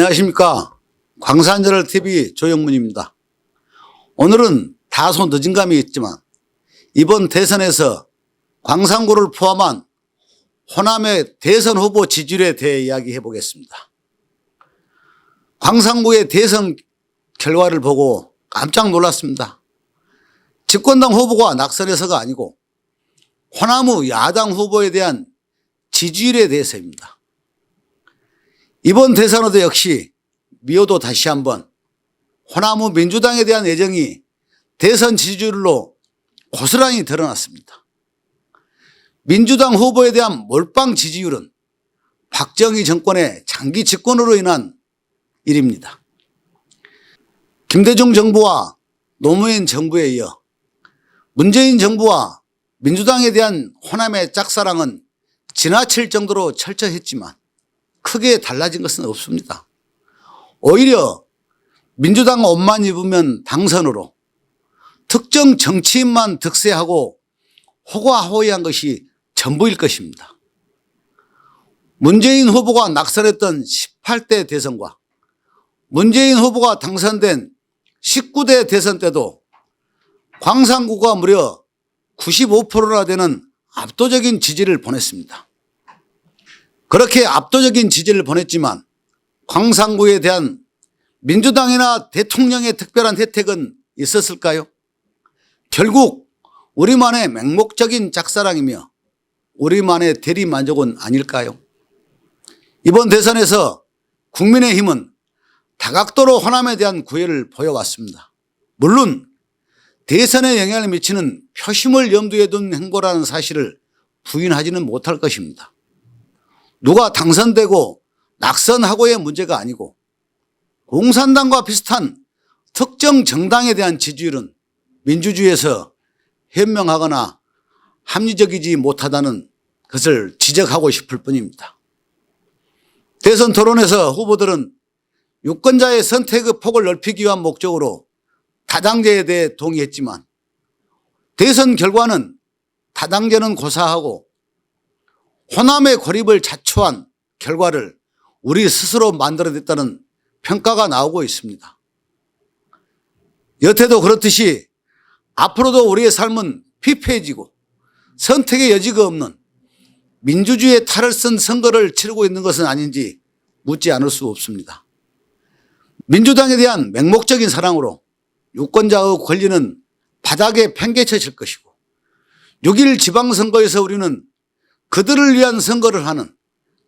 안녕하십니까. 광산저럴 TV 조영문입니다. 오늘은 다소 늦은 감이 있지만 이번 대선에서 광산구를 포함한 호남의 대선 후보 지지율에 대해 이야기해 보겠습니다. 광산구의 대선 결과를 보고 깜짝 놀랐습니다. 집권당 후보가 낙선해서가 아니고 호남의 야당 후보에 대한 지지율에 대해서입니다. 이번 대선에도 역시 미호도 다시 한번 호남의 민주당에 대한 애정이 대선 지지율로 고스란히 드러났습니다. 민주당 후보에 대한 몰빵 지지율은 박정희 정권의 장기 집권으로 인한 일입니다. 김대중 정부와 노무현 정부에 이어 문재인 정부와 민주당에 대한 호남의 짝사랑은 지나칠 정도로 철저했지만 크게 달라진 것은 없습니다. 오히려 민주당 옷만 입으면 당선으로 특정 정치인만 득세하고 호가호위한 것이 전부일 것입니다. 문재인 후보가 낙선했던 18대 대선과 문재인 후보가 당선된 19대 대선 때도 광산구가 무려 95%나 되는 압도적인 지지를 보냈습니다. 그렇게 압도적인 지지를 보냈지만 광산구에 대한 민주당이나 대통령의 특별한 혜택은 있었을까요? 결국 우리만의 맹목적인 짝사랑이며 우리만의 대리만족은 아닐까요? 이번 대선에서 국민의힘은 다각도로 호남에 대한 구애를 보여왔습니다. 물론 대선에 영향을 미치는 표심을 염두에 둔 행보라는 사실을 부인하지는 못할 것입니다. 누가 당선되고 낙선하고의 문제가 아니고 공산당과 비슷한 특정 정당에 대한 지지율은 민주주의에서 현명하거나 합리적이지 못하다는 것을 지적하고 싶을 뿐입니다. 대선 토론에서 후보들은 유권자의 선택의 폭을 넓히기 위한 목적으로 다당제에 대해 동의했지만 대선 결과는 다당제는 고사하고 호남의 고립을 자초한 결과를 우리 스스로 만들어냈다는 평가가 나오고 있습니다. 여태도 그렇듯이 앞으로도 우리의 삶은 피폐해지고 선택의 여지가 없는 민주주의의 탈을 쓴 선거를 치르고 있는 것은 아닌지 묻지 않을 수 없습니다. 민주당에 대한 맹목적인 사랑으로 유권자의 권리는 바닥에 팽개쳐질 것이고 6일 지방선거에서 우리는 그들을 위한 선거를 하는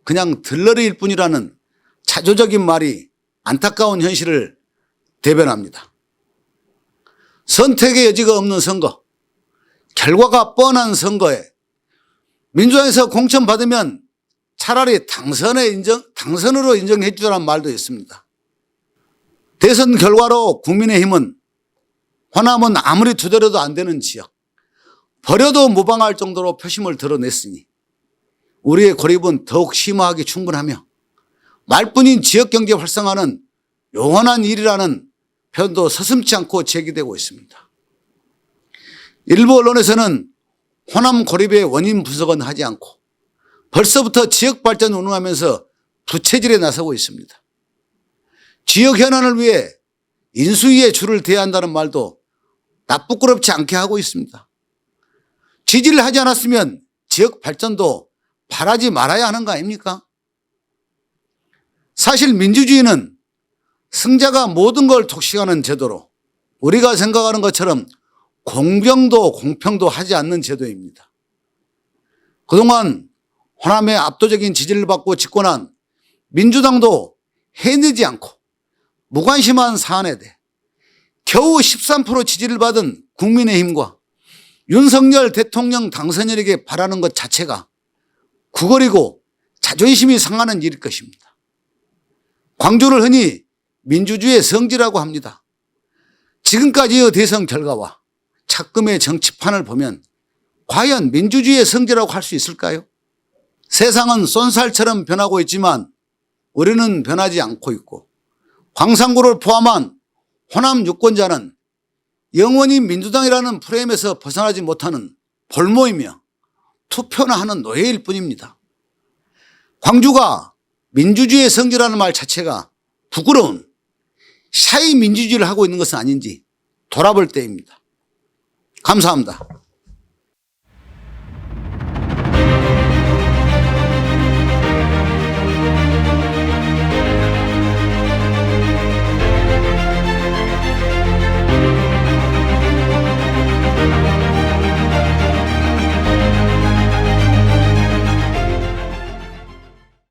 그냥 들러리일 뿐이라는 자조적인 말이 안타까운 현실을 대변합니다. 선택의 여지가 없는 선거, 결과가 뻔한 선거에 민주당에서 공천 받으면 차라리 당선에 인정, 당선으로 인정해 주라는 말도 있습니다. 대선 결과로 국민의힘은 호남은 아무리 두드려도 안 되는 지역, 버려도 무방할 정도로 표심을 드러냈으니 우리의 고립은 더욱 심화하기 충분하며 말뿐인 지역 경제 활성화는 영원한 일이라는 표현도 서슴지 않고 제기되고 있습니다. 일부 언론에서는 호남 고립의 원인 분석은 하지 않고 벌써부터 지역 발전 운운하면서 부채질에 나서고 있습니다. 지역 현안을 위해 인수위에 줄을 대야 한다는 말도 나쁘끄럽지 않게 하고 있습니다. 지지를 하지 않았으면 지역 발전도 바라지 말아야 하는 거 아닙니까? 사실 민주주의는 승자가 모든 걸 독식하는 제도로 우리가 생각하는 것처럼 공평도 공평도 하지 않는 제도입니다. 그동안 호남의 압도적인 지지를 받고 집권한 민주당도 해내지 않고 무관심한 사안에 대해 겨우 13% 지지를 받은 국민의힘과 윤석열 대통령 당선인에게 바라는 것 자체가 구걸이고 자존심이 상하는 일일 것입니다. 광주를 흔히 민주주의의 성지라고 합니다. 지금까지의 대선 결과와 착금의 정치판을 보면 과연 민주주의의 성지라고 할 수 있을까요? 세상은 쏜살처럼 변하고 있지만 우리는 변하지 않고 있고 광산구를 포함한 호남 유권자는 영원히 민주당이라는 프레임에서 벗어나지 못하는 볼모이며 투표나 하는 노예일 뿐입니다. 광주가 민주주의의 성지라는 말 자체가 부끄러운 샤이 민주주의를 하고 있는 것은 아닌지 돌아볼 때입니다. 감사합니다.